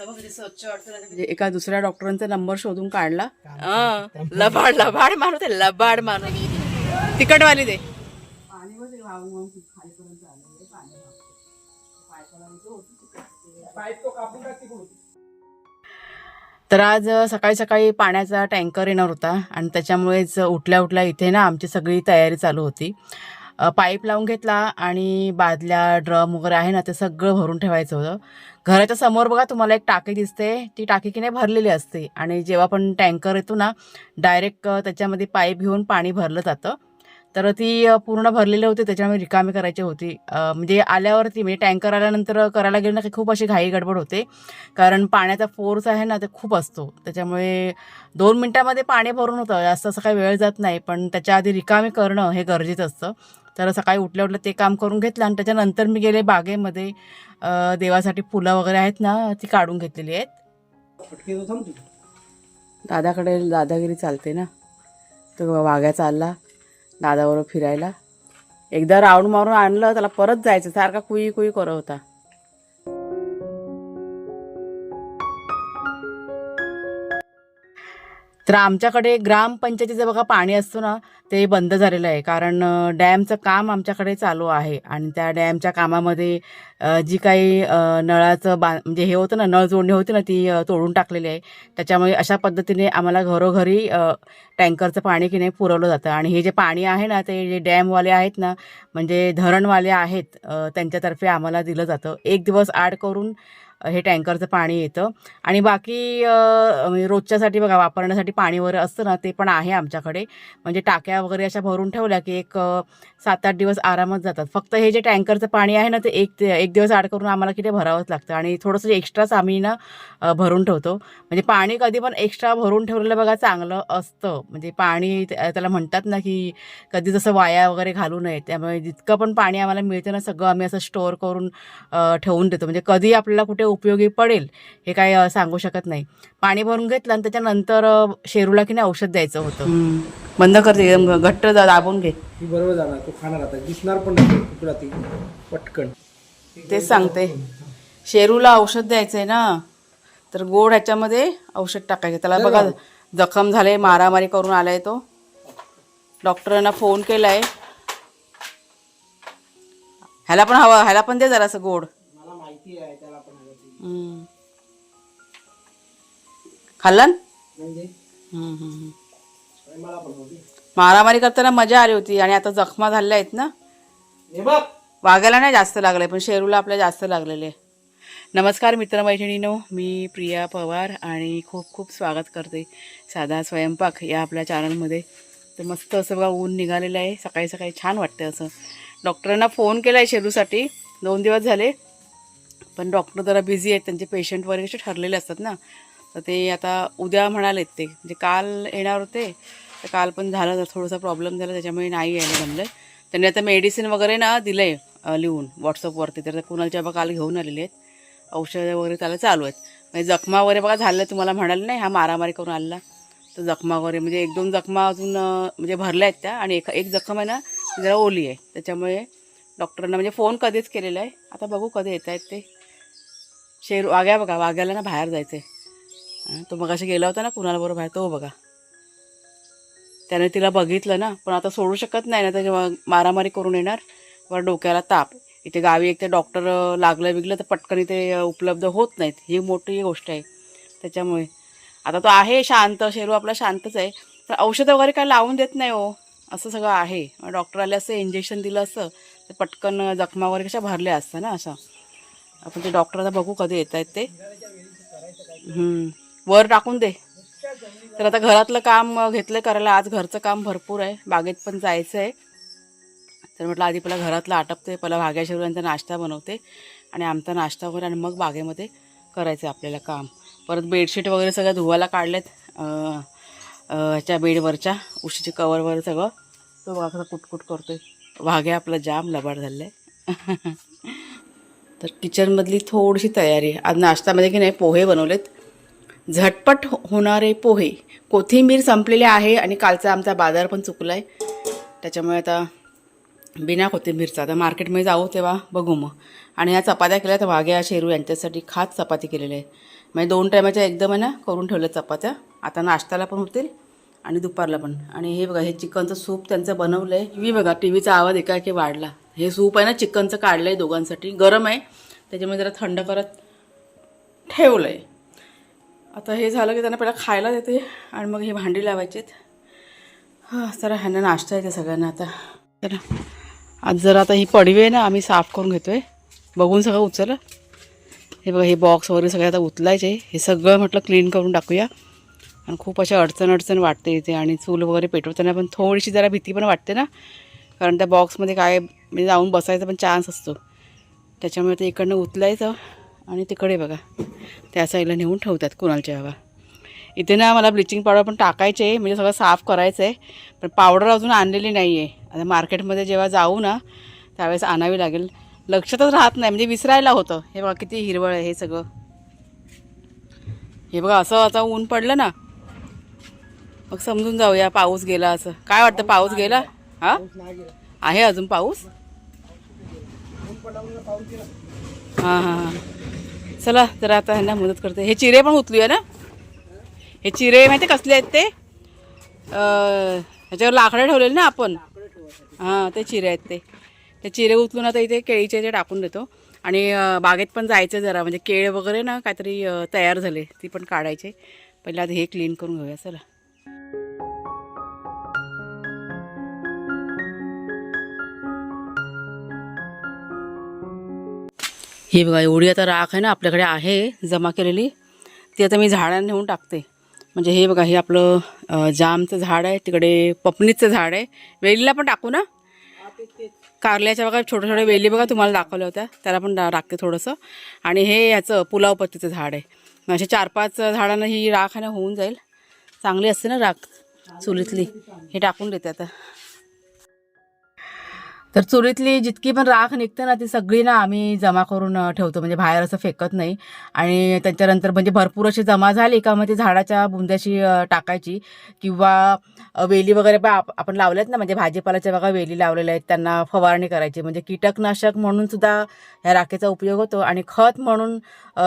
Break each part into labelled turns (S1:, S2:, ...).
S1: म्हणजे एका दुसऱ्या डॉक्टरांचा नंबर शोधून काढला. हं, लबाड लबाड माणूस आहे लबाड माणूस तिकटवाली दे. तर आज सकाळी सकाळी पाण्याचा टँकर येणार होता आणि त्याच्यामुळेच उठल्या उठल्या इथे ना आमची सगळी तयारी चालू होती. पाईप लावून घेतला आणि बादल्या ड्रम वगैरे आहे ना ते सगळं भरून ठेवायचं होतं. घराच्या समोर बघा तुम्हाला एक टाकी दिसते. ती टाकी की नाही भरलेली असते. आणि जेव्हा पण टँकर येतो ना डायरेक्ट त्याच्यामध्ये पाईप घेऊन पाणी भरलं जातं. तर ती पूर्ण भरलेली होती त्याच्यामुळे रिकामी करायची होती. म्हणजे आल्यावरती म्हणजे टँकर आल्यानंतर करायला गेलं ना की खूप अशी घाई गडबड होते. कारण पाण्याचा फोर्स आहे ना ते खूप असतो. त्याच्यामुळे दोन मिनटामध्ये पाणी भरून होतं. जास्त असं काही वेळ जात नाही. पण त्याच्या आधी रिकामी करणं हे गरजेचं असतं. तर सकाळी उठल्या उठल्या ते काम करून घेतलं आणि त्याच्यानंतर मी गेले बागेमध्ये. देवासाठी फुलं वगैरे आहेत ना ती काढून घेतलेली आहेत. दादाकडे दादागिरी चालते ना. तो वाघ्या चालला दादाबरोबर फिरायला. एकदा राऊंड मारून आणलं त्याला परत जायचं सारखा कुई कुई करत होता. तर आमच्याकडे ग्रामपंचायतीचं बघा पाणी असतं ना ते बंद झालेलं आहे. कारण डॅमचं काम आमच्याकडे चालू आहे. आणि त्या डॅमच्या कामामध्ये जी काही नळाचं बा म्हणजे हे होतं ना नळ जोडणी होती ना ती तोडून टाकलेली आहे. त्याच्यामुळे अशा पद्धतीने आम्हाला घरोघरी टँकरचं पाणी की नाही पुरवलं जातं. आणि हे जे पाणी आहे ना ते जे डॅमवाले आहेत ना म्हणजे धरणवाले आहेत त्यांच्यातर्फे आम्हाला दिलं जातं. एक दिवस आड करून हे टँकरचं पाणी येतं. आणि बाकी म्हणजे रोजच्यासाठी बघा वापरण्यासाठी पाणी वगैरे असतं ना ते पण आहे आमच्याकडे. म्हणजे टाक्या वगैरे अशा भरून ठेवल्या की एक सात आठ दिवस आरामात जातात. फक्त हे जे टँकरचं पाणी आहे ना ते एक ते एक दिवस आड करून आम्हाला किती भरावंच लागतं. आणि थोडंसं एक्स्ट्राच आम्ही ना भरून ठेवतो. म्हणजे पाणी कधी पण एक्स्ट्रा भरून ठेवलेलं बघा चांगलं असतं. म्हणजे पाणी त्या- त्याला म्हणतात ना की कधी जसं वाया वगैरे घालू नये त्यामुळे जितकं पण पाणी आम्हाला मिळतं ना सगळं आम्ही असं स्टोअर करून ठेवून देतो. म्हणजे कधी आपल्याला कुठे उपयोगी पडेल हे काय सांगू शकत नाही. पाणी भरून घेतलं आणि त्याच्यानंतर शेरूला की नाही औषध द्यायचं होतं. बंद करते एकदम घट्ट दाबून घे.
S2: बरोबर जाणार तो खाणार आता. दिसणार पण पटकन.
S1: तेच सांगते. शेरूला औषध द्यायचं आहे ना तर गोड ह्याच्यामध्ये औषध टाकायचं. त्याला बघा जखम झाले मारामारी करून आलाय तो. डॉक्टरांना फोन केलाय. ह्याला पण हवं ह्याला पण दे जरासं गोड.
S2: मला माहिती आहे.
S1: हम्म. खाल्लं
S2: म्हणजे?
S1: हम्म, हम्म, हम्म.
S2: आणि मला पण होती.
S1: मारामारी करताना मजा आली होती आणि आता जखमा झालेल्या आहेत ना?
S2: हे बघ.
S1: वाघाला नाही जास्त लागलंय पण शेरूला आपल्या जास्त लागलेले. आहे नमस्कार मित्रमैत्रिणीनो मी प्रिया पवार आणि खूप खूप स्वागत करते साधा स्वयंपाक या आपल्या चॅनलमध्ये तर मस्त असं बघा ऊन निघालेलं आहे. सकाळी सकाळी छान वाटतं असं. डॉक्टरांना फोन केला आहे शेरूसाठी. दोन दिवस झाले. पण डॉक्टर जरा बिझी आहेत त्यांचे पेशंट वगैरे कसे ठरलेले असतात ना. तर ते आता उद्या म्हणालेत ते म्हणजे काल येणार होते तर काल पण झालं तर थोडासा प्रॉब्लेम झाला त्याच्यामुळे नाही यायला जमलं त्यांनी आता मेडिसिन वगैरे ना दिलं आहे लिहून व्हॉट्सअपवरती तर कुणालच्या बघा काल घेऊन आलेले आहेत औषधं वगैरे त्याला चालू आहेत. म्हणजे जखमा वगैरे बघा झालं तुम्हाला म्हणाले नाही हा मारामारी करून आलेला. तर जखमा वगैरे म्हणजे एक दोन जखमा अजून म्हणजे भरल्या आहेत त्या आणि एक एक जखम आहे ना जरा ओली आहे. त्याच्यामुळे डॉक्टरांना म्हणजे फोन कधीच केलेला आहे. आता बघू कधी येत आहेत ते. शेर वाघ्या बघा वाघ्याला ना बाहेर जायचं आहे तो मग असे गेला होता ना कुणाला बरोबर बाहेर तो बघा. त्याने तिला बघितलं ना पण आता सोडू शकत नाही ना तर मारामारी करून येणार वर डोक्याला ताप. इथे गावी एक ते डॉक्टर लागलं बिगलं तर पटकन इथे उपलब्ध होत नाहीत. ही मोठी गोष्ट आहे. त्याच्यामुळे. आता तो आहे शांत शेरू आपला शांतच आहे. पण औषधं वगैरे काय लावून देत नाही हो. असं सगळं आहे. डॉक्टर आले असं इंजेक्शन दिलं असतं तर पटकन जखमा वगैरे कशा भरल्या असतं ना असं आपण ते डॉक्टर आता बघू कधी येत आहेत ते वर टाकून दे. तर आता घरातलं काम घेतलं करायला आज घरचं काम भरपूर आहे. बागेत पण जायचं आहे तर म्हटलं आधी पहिला घरातलं आटपते पहिला भाग्या शिवरायांचा नाश्ता बनवते आणि आमचा नाश्ता वगैरे आणि मग बागेमध्ये करायचं आहे आपल्याला काम. परत बेडशीट वगैरे सगळं धुवायला काढलेत ह्याच्या बेडवरच्या उशीचे कवर वगैरे सगळं. तो बघा कुटकुट करतोय. भाग्या आपला जाम लबाड झालं आहे तर किचनमधली थोडीशी तयारी आज नाश्त्यामध्ये म्हणजे की नाही पोहे बनवलेत. झटपट हो-, होणारे पोहे. कोथिंबीर संपलेले आहे आणि कालचा आमचा बाजार पण चुकला आहे त्याच्यामुळे आता बिना कोथिंबीरचा आता मार्केटमध्ये जाऊ तेव्हा बघू मग. आणि ह्या चपात्या केल्या तर वाघ्या शेरू यांच्यासाठी खास चपाती केलेल्या आहे. म्हणजे दोन टायमाच्या एकदम आहे ना करून ठेवल्या चपात्या. आता नाश्त्याला पण होतील आणि दुपारला पण. आणि हे बघा हे चिकनचं सूप त्यांचं बनवलं आहे मी बघा टी व्हीचा आवाज एकाएकी वाढला. हे सूप आहे ना चिकनचं काढलं आहे दोघांसाठी. गरम आहे. त्याच्यामुळे जरा थंड करत ठेवलं आहे आता हे झालं की त्यांना पहिला खायला देते आणि मग हे भांडी लावायचीत हां जरा ह्यांना नाश्ता येते सगळ्यांना आता. तर आज जर आता ही पडवी आहे ना आम्ही साफ करून घेतो आहे बघून सगळं उचल हे बघा हे बॉक्स वगैरे सगळे आता उचलायचे. हे सगळं म्हटलं क्लीन करून टाकूया. आणि खूप अशा अडचण अडचण वाटते इथे. आणि चूल वगैरे पेटवताना पण थोडीशी जरा भीती पण वाटते ना. कारण त्या बॉक्समध्ये काय म्हणजे जाऊन बसायचा पण चान्स असतो. त्याच्यामुळे ते इकडनं उचलायचं आणि तिकडे बघा त्या साईडला नेऊन ठेवतात कुणालच्या हवा. इथे ना मला ब्लिचिंग पावडर पण टाकायचे आहे म्हणजे सगळं साफ करायचं आहे पण पावडर अजून आणलेली नाही आहे आता मार्केटमध्ये जेव्हा जाऊ ना त्यावेळेस आणावी लागेल. लक्षातच राहत नाही म्हणजे विसरायला होतं. हे बघा किती हिरवळ आहे हे सगळं. हे बघा असं आता ऊन पडलं ना मग समजून जाऊया पाऊस गेला असं. काय वाटतं पाऊस गेला? हा? आहे अजून पाऊस? हां हां हां. चला जरा आता ह्यांना मदत करते. हे चिरे पण उचलूया ना? हे चिरे माहिती आहे कसले आहेत ते? ह्याच्यावर लाकडं ठेवलेले ना आपण? हां ते चिरे आहेत ते. ते चिरे उचलून आता इथे केळीचे जे टाकून देतो. आणि बागेत पण जायचं जरा. म्हणजे केळ वगैरे ना काहीतरी तयार झाले ती पण काढायचे. पहिला आधी हे क्लीन करून घेऊया. चला. ही बघा एवढी आता राख आहे ना आपल्याकडे आहे जमा केलेली. ती आता मी झाडांना नेऊन टाकते. म्हणजे हे बघा हे आपलं जामचं झाड आहे तिकडे पपनीचं झाड आहे. वेलीला पण टाकू ना? कारल्याच्या बघा छोट्या छोट्या वेली बघा तुम्हाला दाखवल्या होत्या. त्याला पण टाकते थोडंसं. आणि हे याचं पुलाव पत्तीचं झाड आहे. असे चार पाच झाडांना ही राख आहे ना होऊन जाईल. चांगली असते ना राख चुलीतली. हे टाकून देते आता. तर चुरीतली जितकी पण राख निघते ना ती सगळी ना आम्ही जमा करून ठेवतो. म्हणजे बाहेर असं फेकत नाही. आणि त्याच्यानंतर म्हणजे भरपूर अशी जमा झाली का मग ती झाडाच्या बुंद्याशी टाकायची. किंवा वेली वगैरे पण आप- आपण लावल्यात ना म्हणजे भाजीपाल्याच्या बघा वेली लावलेल्या आहेत त्यांना फवारणी करायची. म्हणजे कीटकनाशक म्हणून सुद्धा ह्या राखेचा उपयोग होतो. आणि खत म्हणून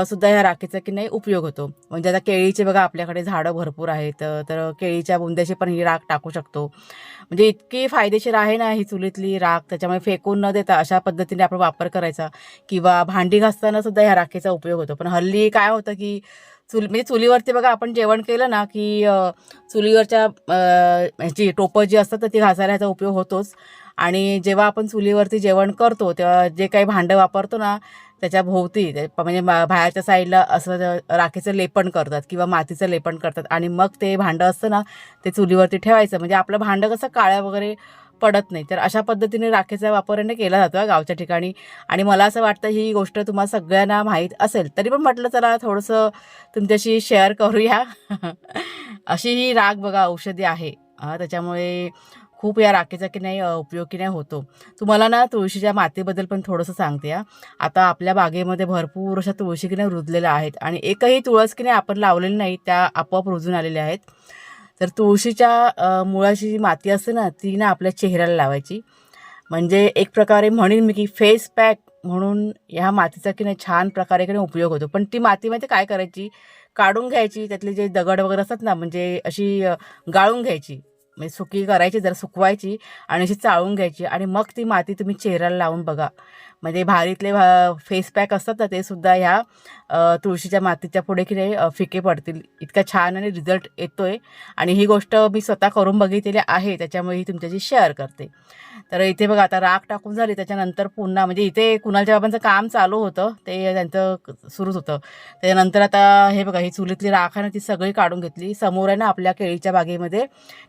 S1: सुद्धा ह्या राखेचा की नाही उपयोग होतो. म्हणजे आता केळीचे बघा आपल्याकडे झाडं भरपूर आहेत तर केळीच्या बुंद्याशी पण ही राख टाकू शकतो. म्हणजे इतकी फायदेशीर आहे ना ही चुलीतली राख त्याच्यामुळे फेकून न देता अशा पद्धतीने आपण वापर करायचा किंवा भांडी घासताना सुद्धा ह्या राखेचा उपयोग होतो. पण हल्ली काय होतं की चुल म्हणजे चुलीवरती बघा आपण जेवण केलं ना की चुलीवरच्या ह्याची टोपं जी असतात तर ती घासायला ह्याचा उपयोग होतोच. आणि जेव्हा आपण चुलीवरती जेवण करतो तेव्हा जे काही भांडं वापरतो ना त्याच्या भोवती म्हणजे बाहेरच्या साईडला असं राखेचं लेपण करतात किंवा मातीचं लेपण करतात आणि मग ते भांडं असतं ना ते चुलीवरती ठेवायचं. म्हणजे आपलं भांडं कसं काळ्या वगैरे पडत नाही. तर अशा पद्धतीने राखेचा वापर केला जातो गावच्या ठिकाणी. आणि मला असं वाटतं ही गोष्ट तुम्हाला सगळ्यांना माहीत असेल. तरी पण म्हटलं चला थोडंसं तुमच्याशी शेअर करूया. अशी ही राख बघा औषधी आहे. त्याच्यामुळे खूप या राखेचा की नाही उपयोग की नाही होतो. तुम्हाला ना तुळशीच्या मातीबद्दल पण थोडंसं सांगते हा. आता आपल्या बागेमध्ये भरपूर अशा तुळशी की नाही रुजलेल्या आहेत आणि एकही तुळस की नाही आपण लावलेली नाही त्या आपोआप रुजून आलेल्या आहेत. तर तुळशीच्या मुळाची जी माती असते ना ती ना आपल्या चेहऱ्याला लावायची. म्हणजे एक प्रकारे म्हणेन मी की फेस पॅक म्हणून ह्या मातीचा की नाही छान प्रकारे की उपयोग होतो. पण ती माती माहिती काय करायची? काढून घ्यायची त्यातले जे दगड वगैरे असतात ना म्हणजे अशी गाळून घ्यायची. म्हणजे सुकी करायची जरा सुकवायची आणि अशी चाळून घ्यायची आणि मग ती माती तुम्ही चेहऱ्याला लावून बघा. म्हणजे भारीतले भा फेस पॅक असतात ना ते सुद्धा ह्या तुळशीच्या मातीच्या पुढे की नाही फिके पडतील. इतका छान आणि रिझल्ट येतोय. आणि ही गोष्ट मी स्वतः करून बघितलेली आहे त्याच्यामुळे ही तुमच्याशी शेअर करते. तर इथे बघा आता राख टाकून झाली त्याच्यानंतर पुन्हा म्हणजे इथे कुणालच्या बाबांचं काम चालू होतं ते त्यांचं क- सुरूच होतं. त्याच्यानंतर आता हे बघा ही चुलीतली राख आहे ना ती सगळी काढून घेतली. समोर आहे ना आपल्या केळीच्या बागेमध्ये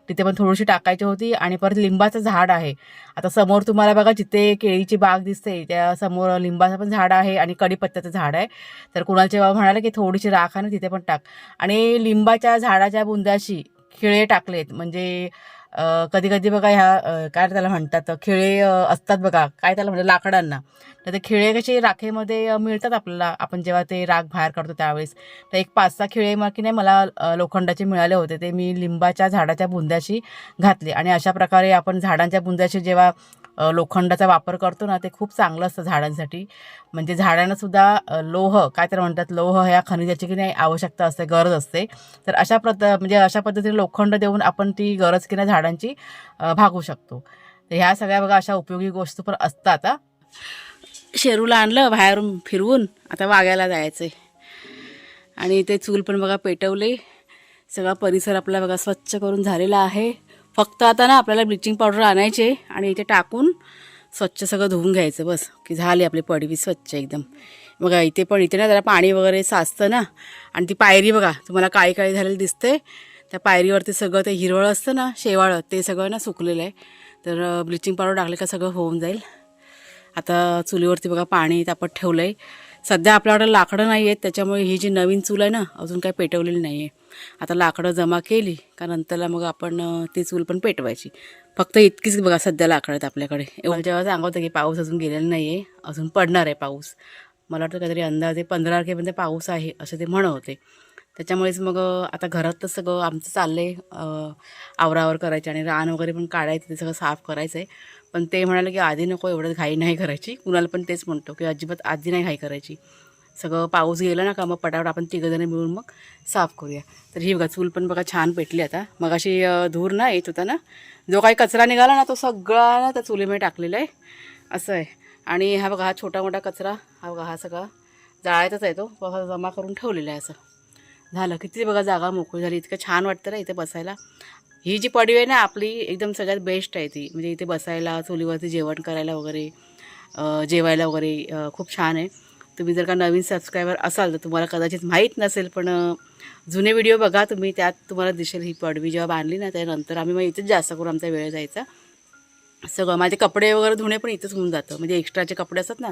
S1: तिथे पण थोडीशी टाकायची होती आणि परत लिंबाचं झाड आहे. आता समोर तुम्हाला बघा जिथे केळीची बाग दिसते त्या समोर लिंबाचं पण झाड आहे आणि कडीपत्त्याचं झाड आहे. तर कुणालचे बाबा म्हणाले की थोडीशी राख आहे ना तिथे पण टाक. आणि लिंबाच्या झाडाच्या बुंद्याशी खिळे टाकलेत. म्हणजे कधी कधी बघा ह्या काय त्याला म्हणतात खिळे असतात बघा. काय त्याला म्हणतात लाकडांना. तर ते खिळे कसे राखेमध्ये मिळतात आपल्याला. आपण जेव्हा ते राख बाहेर काढतो त्यावेळेस. तर एक पाच सहा खिळे मग की नाही मला लोखंडाचे मिळाले होते. ते मी लिंबाच्या झाडाच्या बुंद्याशी घातले. आणि अशा प्रकारे आपण झाडांच्या बुंद्याशी जेव्हा लोखंडाचा वापर करतो ना ते खूप चांगलं असतं झाडांसाठी. म्हणजे झाडांनासुद्धा लोह काय तर म्हणतात लोह ह्या खनिजाची की नाही आवश्यकता असते गरज असते. तर अशा प्रत म्हणजे अशा पद्धतीने लोखंड देऊन आपण ती गरज की नाही झाडांची भागू शकतो. तर ह्या सगळ्या बघा अशा उपयोगी गोष्टी पण असतात शेरूला आणलं बाहेरून फिरवून आता वाग्याला जायचं आणि ते चूल पण बघा पेटवले सगळा परिसर आपला बघा स्वच्छ करून झालेला आहे. फक्त आता ना आपल्याला ब्लिचिंग पावडर आणायचे आणि इथे टाकून स्वच्छ सगळं धुवून घ्यायचं बस. की झाली आपली पडवी स्वच्छ एकदम. बघा इथे पण इथे ना जरा पाणी वगैरे साचतं ना. आणि ती पायरी बघा तुम्हाला काळी काळी झालेली दिसते त्या पायरीवरती सगळं ते हिरवळ असतं ना शेवाळं ते सगळं ना सुकलेलं आहे. तर ब्लिचिंग पावडर टाकले का सगळं होऊन जाईल. आता चुलीवरती बघा पाणी तापत ठेवलं आहे सध्या आपल्याकडे लाकडं नाही आहेत त्याच्यामुळे ही जी नवीन चूल आहे ना अजून काही पेटवलेली नाही आहे आता लाकडं जमा केली का नंतरला मग आपण ती चूल पण पेटवायची. फक्त इतकीच बघा सध्या लाकडं आहेत आपल्याकडे. एवढं जेव्हा सांगत होतं की पाऊस अजून गेलेला नाही आहे अजून पडणार आहे पाऊस. मला वाटतं काहीतरी अंदाजे पंधरा तारखेपर्यंत पाऊस आहे असं ते म्हणत होते. त्याच्यामुळेच मग आता आता तर सगळं आमचं चाललं आहे आवरावर करायचे आणि रान वगैरे पण काढायचं ते सगळं साफ करायचं आहे पण ते म्हणाले की आधी नको एवढं घाई नाही करायची. कुणाला पण तेच म्हणतो की अजिबात आधी नाही घाई करायची. सगळं पाऊस गेला ना का मग पटापट आपण तिघंजणं मिळून मग साफ करूया. तर ही बघा चूल पण बघा छान पेटली आता. मग अशी धूर ना येत होता ना जो काही कचरा निघाला ना तो सगळा ना त्या चुलीमध्ये टाकलेला आहे. असं आहे. आणि हा बघा हा छोटा मोठा कचरा हा बघा हा सगळा जाळायचाच आहे तो. बघा जमा करून ठेवलेला आहे असं. झालं. किती बघा जागा मोकळी झाली. इतकं छान वाटतं ना इथे बसायला. ही जी पडवी आहे ना आपली एकदम सगळ्यात बेस्ट आहे ती. म्हणजे इथे बसायला चुलीवरती जेवण करायला वगैरे जेवायला वगैरे खूप छान आहे. तुम्ही जर का नवीन सबस्क्रायबर असाल तर तुम्हाला कदाचित माहीत नसेल पण जुने व्हिडिओ बघा तुम्ही त्यात तुम्हाला दिसेल ही पडवी जेव्हा बांधली ना त्यानंतर आम्ही मग इथेच जास्त करून आमचा वेळ जायचा. सगळं माझे कपडे वगैरे धुणे पण इथेच होऊन जातं. म्हणजे एक्स्ट्राचे कपडे असतात ना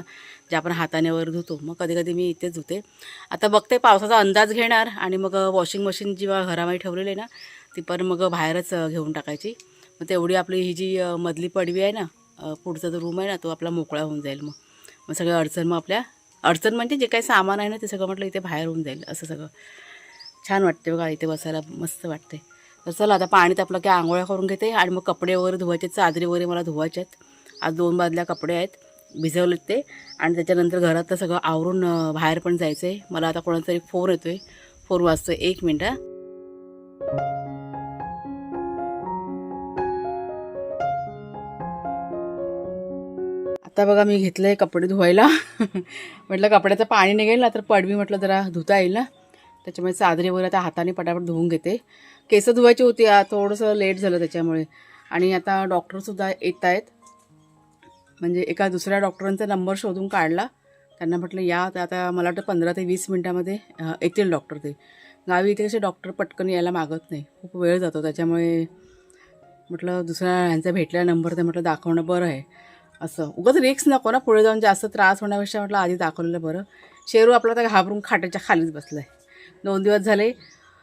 S1: जे आपण हाताने वगैरे धुतो मग कधी कधी मी इथेच धुते. आता बघते पावसाचा अंदाज घेणार आणि मग वॉशिंग मशीन जेव्हा घरामध्ये ठेवलेली आहे ना ती पण मग बाहेरच घेऊन टाकायची. मग तेवढी आपली ही जी मधली पडवी आहे ना पुढचा जो रूम आहे ना तो आपला मोकळा होऊन जाईल मग. मग सगळं अडचण मग आपल्या अडचण म्हणजे जे काही सामान आहे ना ते सगळं म्हटलं इथे बाहेर होऊन जाईल असं सगळं. छान वाटते बघा इथे बसायला मस्त वाटते तर चला आता पाणी तापलं की आंघोळ्या करून घेते आणि मग कपडे वगैरे धुवायचे चादरी वगैरे मला धुवायचे आहेत. आज दोन बादल्या कपडे आहेत भिजवलेत ते. आणि त्याच्यानंतर घरात तर सगळं आवरून बाहेर पण जायचं आहे मला आता कोणाचा तरी फोन येतो आहे फोन वाजतो एक मिनटं आत्ता बघा मी घेतलं आहे कपडे धुवायला. म्हटलं कपड्याचं पाणी निघेल ना तर पडवी म्हटलं जरा धुता येईल ना. त्याच्यामुळे चादरी वगैरे आता हाताने पटापट धुवून घेते. केस धुवायची होती थोडंसं लेट झालं त्याच्यामुळे. आणि आता डॉक्टरसुद्धा येत आहेत म्हणजे एका दुसऱ्या डॉक्टरांचा नंबर शोधून काढला. त्यांना म्हटलं या तर आता मला वाटतं पंधरा ते वीस मिनटामध्ये येतील डॉक्टर ते. गावी इथे कसे डॉक्टर पटकन यायला मागत नाही. खूप वेळ जातो त्याच्यामुळे म्हटलं दुसऱ्या ह्यांचा भेटलेला नंबर ते म्हटलं दाखवणं बरं आहे. असं. उगाच रिक्स नको ना पुढे जाऊन जास्त त्रास होण्यापेक्षा म्हटलं आधी दाखवलेलं बरं. शेरू आपला आता घाबरून खाटाच्या खालीच बसला आहे दोन दिवस झाले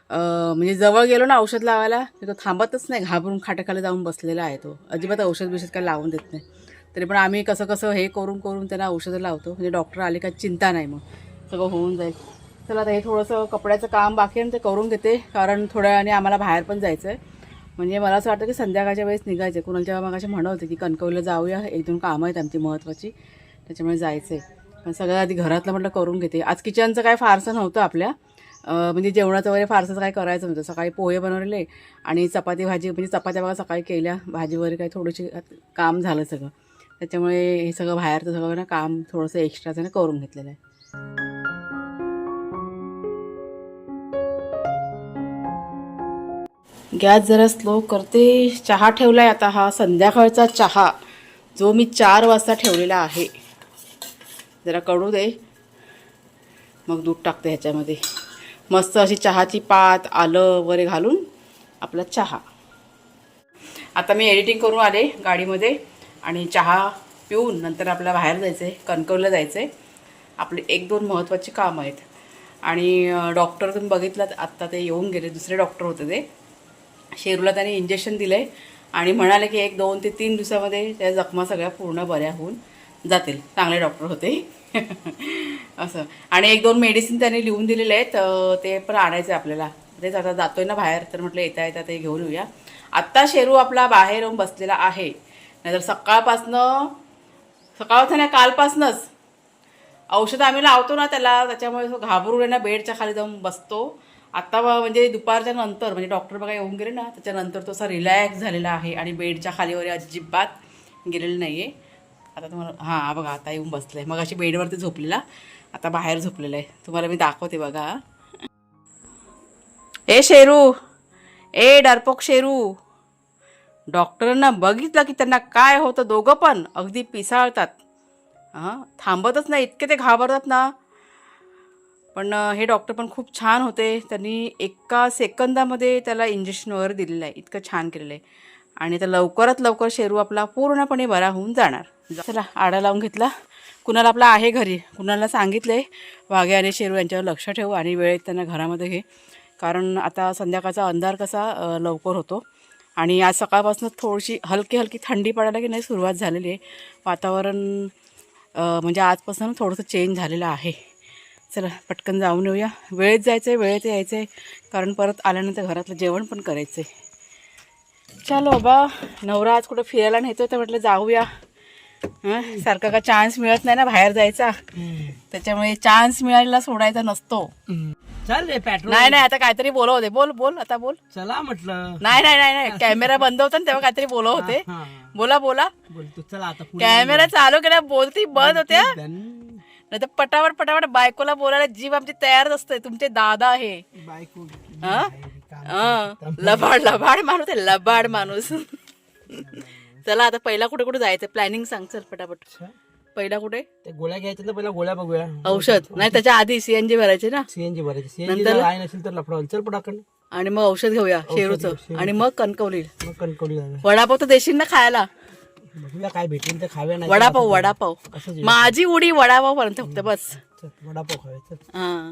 S1: म्हणजे जवळ गेलो ना औषध लावायला तो थांबतच नाही घाबरून खाटाखाली जाऊन बसलेला आहे तो. अजिबात औषध बिषध काय लावून देत नाही. तरी पण आम्ही कसं कसं हे करून करून त्यांना औषधं लावतो. म्हणजे डॉक्टर आले का चिंता नाही मग. सगळं होऊन जाईल. चला आता हे थोडंसं कपड्याचं काम बाकी आहे ते करून घेते. कारण थोड्या वेळाने आम्हाला बाहेर पण जायचं आहे म्हणजे मला असं वाटतं की संध्याकाळच्या वेळेस निघायचं. कुणाच्या मग असे म्हणत होते की कणकवलीला जाऊया. एक दोन कामं आहेत आमची महत्त्वाची त्याच्यामुळे जायचं आहे पण सगळं आधी घरातलं म्हटलं करून घेते. आज किचनचं काय फारसं नव्हतं आपल्या. म्हणजे जेवणाचं वगैरे फारसं काय करायचं नव्हतं. सकाळी पोहे बनवले आणि चपाती भाजी म्हणजे चपात्या बघा सकाळी केल्या. भाजी वगैरे काही थोडीशी काम झालं सगळं. त्याच्यामुळे हे सगळं बाहेरचं सगळं ना काम थोडंसं एक्स्ट्राचं ना करून घेतलेलं आहे. गॅस जरा स्लो करते. चहा ठेवला आहे आता हा. संध्याकाळचा चहा जो मी चार वाजता ठेवलेला आहे. जरा कडू दे. मग दूध टाकते ह्याच्यामध्ये. मस्त अशी चहाची पात आलं वगैरे घालून आपला चहा. आता मी एडिटिंग करून आले गाडीमध्ये आणि चहा पिऊन नंतर आपल्याला बाहेर जायचं आहे कणकवलं जायचं आहे आपले एक दोन महत्त्वाची कामं आहेत. आणि डॉक्टर तुम्ही बघितलं आत्ता ते येऊन गेले. दुसरे डॉक्टर होते ते. शेरूला त्याने इंजेक्शन दिलं आहे आणि म्हणाले की एक दोन ते तीन दिवसामध्ये त्या जखमा सगळ्या पूर्ण बऱ्या होऊन जातील. चांगले डॉक्टर होते. असं. आणि एक दोन मेडिसिन त्यांनी लिहून दिलेले आहेत. ते पण आणायचं आहे आपल्याला. तेच आता जातोय ना बाहेर तर म्हटलं येता येता ते घेऊन येऊया. आत्ता शेरू आपला बाहेर येऊन बसलेला आहे. नाहीतर सकाळपासनं सकाळपासून नाही कालपासनंच औषधं आम्ही लावतो ना त्याला त्याच्यामुळे घाबरून आहे ना बेडच्या खाली जाऊन बसतो. आत्ता ब- म्हणजे दुपारच्या नंतर म्हणजे डॉक्टर बघा येऊन गेले ना त्याच्यानंतर तो असा रिलॅक्स झालेला आहे आणि बेडच्या खाली वगैरे अजिबात गेलेलं नाही आहे आता तुम्हाला हां बघा आता येऊन बसलं आहे मग अशी बेडवरती झोपलेला आता बाहेर झोपलेला आहे तुम्हाला मी दाखवते बघा. ए शेरू. ए डरपोक शेरू. डॉक्टरांना बघितलं की त्यांना काय होतं दोघं पण. अगदी पिसाळतात. हां थांबतच नाही. इतके ते घाबरतात ना. पण हे डॉक्टर पण खूप छान होते. त्यांनी एका सेकंदामध्ये त्याला इंजेक्शन वगैरे दिलेलं आहे. इतकं छान केलेलं आहे. आणि आता लवकरात लवकर शेरू आपला पूर्णपणे बरा होऊन जाणार. चला आडा लावून घेतला. कुणाला आपला आहे घरी? कुणाला सांगितले वाघे आणि शेरू यांच्यावर लक्ष ठेवू आणि वेळेत त्यांना घरामध्ये घे. कारण आता संध्याकाळचा अंधार कसा लवकर होतो. आणि आज सकाळपासून थोडीशी हलकी हलकी थंडी पडायला की नाही सुरुवात झालेली आहे. वातावरण म्हणजे आजपासून थोडंसं चेंज झालेलं आहे. चला पटकन जाऊन येऊया. वेळेत जायचं आहे वेळेत यायचं आहे कारण परत आल्यानंतर घरातलं जेवण पण करायचं आहे चलो बाबा नवरा आज कुठं फिरायला नेतो तर म्हटलं जाऊया. हं? सारखा का चान्स मिळत नाही ना बाहेर जायचा. त्याच्यामुळे चान्स मिळायला सोडायचा नसतो.
S2: चल रे पेट्रोल
S1: नाही नाही आता काहीतरी बोलव होते. बोल बोल आता बोल.
S2: चला म्हटलं.
S1: नाही नाही नाही नाही. कॅमेरा बंद होता ना तेव्हा काहीतरी बोलव होते.
S2: हा
S1: बोला बोला.
S2: बोलतो चला आता
S1: कॅमेरा चालू केला बोलती बंद होत्या. नाही तर पटापट पटापट बायकोला बोलायला जीव आमची तयारच असते. तुमचे दादा आहे
S2: बायको
S1: हं? हं. लबाड लबाड. माणूस आहे लबाड माणूस. चला आता पहिला कुठे कुठे जायचं? प्लॅनिंग सांग चल पटापट. पहिला कुठे?
S2: ते गोळ्या घ्यायच्या तर पहिला गोळ्या बघूया.
S1: औषध. नाही त्याच्या आधी सीएनजी भरायचे ना.
S2: सीएनजी भरायची. सीएनजी आहे नसेल तर लफडा होईल. चल पटाकन
S1: आणि मग औषध घेऊया शेरूचं. आणि मग कणकवली
S2: मग कणकवली जाऊया.
S1: वडापाव तर देशील ना खायला?
S2: बघूया काय भेटेल तर खाव्या नाही
S1: वडापाव वडापाव.
S2: कसं जेवण?
S1: माझी उडी वडापाव पर्यंत फक्त बस.
S2: चल वडापाव खाव्या चल.
S1: हा.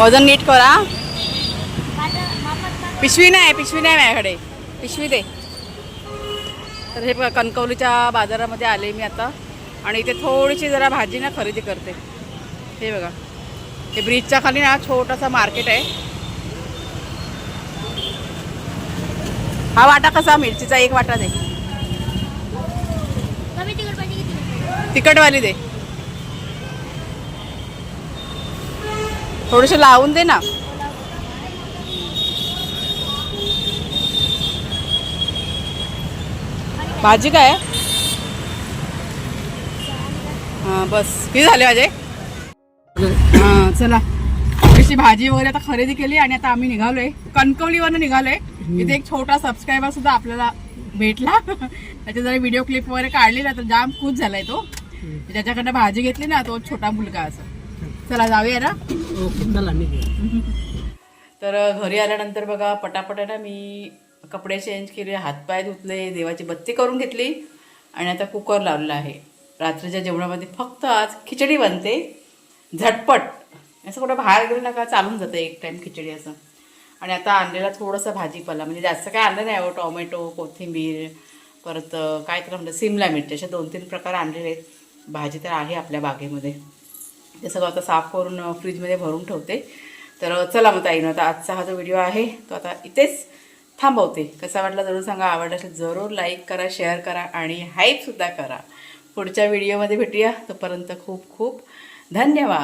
S1: वजन नीट करा पिशवी नाही पिशवी नाही माझ्याकडे. पिशवी दे. तर हे बघा कणकवलीच्या बाजारामध्ये आले मी आता. आणि इथे थोडीशी जरा भाजी ना खरेदी करते. हे बघा. हे ब्रिजच्या खाली ना छोटासा मार्केट आहे. हा वाटा कसा? मिरचीचा एक वाटा दे. तिखटवाली दे. थोडेसे लावून दे ना. भाजी काय? हा बस. किती झाले माझे? हा चला. थोडीशी भाजी वगैरे आता खरेदी केली आणि आता आम्ही निघालोय. कणकवलीवरनं निघालोय. इथे एक छोटा सबस्क्रायबर सुद्धा आपल्याला भेटला. त्याचे जरा व्हिडिओ क्लिप वगैरे काढली ना तर जाम खुश झालाय तो. ज्याच्याकडनं भाजी घेतली ना तो छोटा मुलगा असं. चला जाऊया ना.
S2: ओके चला
S1: तर घरी आल्यानंतर बघा पटापट ना मी कपडे चेंज केले हातपाय धुतले देवाची बत्ती करून घेतली. आणि आता कुकर लावलेला आहे. रात्रीच्या जेवणामध्ये फक्त आज खिचडी बनते. झटपट. असं कुठं बाहेर गेलं नका चालून जातं एक टाईम खिचडी असं. आणि आता आणलेला थोडासा भाजीपाला म्हणजे जास्त काय आणलं नाही हो टॉमॅटो कोथिंबीर परत काय तर म्हणतात सिमला मिरची असे दोन तीन प्रकार आणलेले आहेत. भाजी तर आहे आपल्या बागेमध्ये. ते सगळं आता साफ करून फ्रीजमध्ये भरून ठेवते. तर चला मग ताईनं आता आजचा हा जो व्हिडिओ आहे तो आता इथेच थांबवते. कसा वाटला जरूर सांगा आवडला असेल जरूर लाईक करा शेअर करा आणि हाईपसुद्धा करा. पुढच्या व्हिडिओमध्ये भेटूया. तोपर्यंत खूप खूप धन्यवाद.